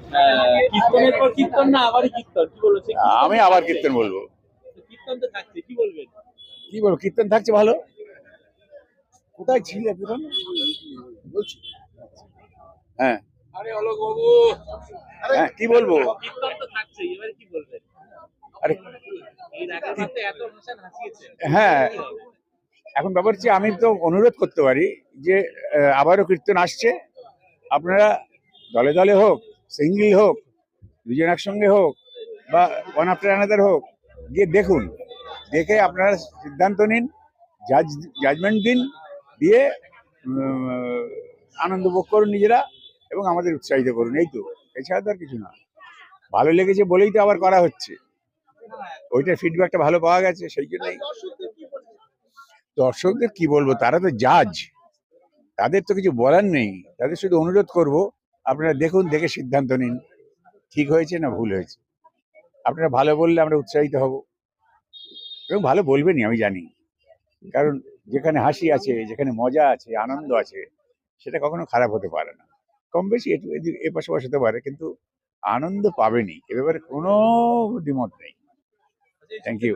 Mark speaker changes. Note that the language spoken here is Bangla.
Speaker 1: আহ, কীর্তনের পর কীর্তন না আবারই কীর্তন? কি বলব
Speaker 2: আমি আবার কীর্তন বলব।
Speaker 1: কীর্তন তো থাকছে কি বলবেন?
Speaker 2: কি বলব কীর্তন থাকছে ভালো? কোথায় ছিল কীর্তন বলছি। হ্যাঁ।
Speaker 1: আরে অলোক বাবু।
Speaker 2: হ্যাঁ কি বলব?
Speaker 1: কীর্তন তো থাকছে এবারে কি বলবেন?
Speaker 2: আরে হ্যাঁ। এখন ব্যাপার হচ্ছে আমি তো অনুরোধ করতে পারি যে আবারও কীর্তন আসছে। আপনারা দলে দলে হোক সিঙ্গেল হোক, দুজন একসঙ্গে হোক বা ওয়ান আফটার আনাদার হোক, গিয়ে দেখুন। দেখে আপনারা সিদ্ধান্ত নিন জাজ জাজমেন্ট দিন, দিয়ে আনন্দ ভোগ করুন নিজেরা এবং আমাদের উৎসাহিত করুন। এই তো, এছাড়া তো আর কিছু না। ভালো লেগেছে বলেই তো আবার করা হচ্ছে। ওইটার ফিডব্যাকটা ভালো পাওয়া গেছে, সেই জন্যই। দর্শকদের কি বলব, তারা তো জাজ তাদের তো কিছু বলার নেই। তাদের শুধু অনুরোধ করব আপনারা দেখুন দেখে সিদ্ধান্ত নিন ঠিক হয়েছে না ভুল হয়েছে। আপনারা ভালো বললে আমরা উৎসাহিত হব। এবং ভালো বলবেনই আমি জানি। কারণ যেখানে হাসি আছে যেখানে মজা আছে আনন্দ আছে সেটা কখনো খারাপ হতে পারে না। কম বেশি একটু এদিক এ পাশে পাশে হতে পারে কিন্তু আনন্দ পাবেনি এ ব্যাপারে কোনো দ্বিমত নেই। Thank you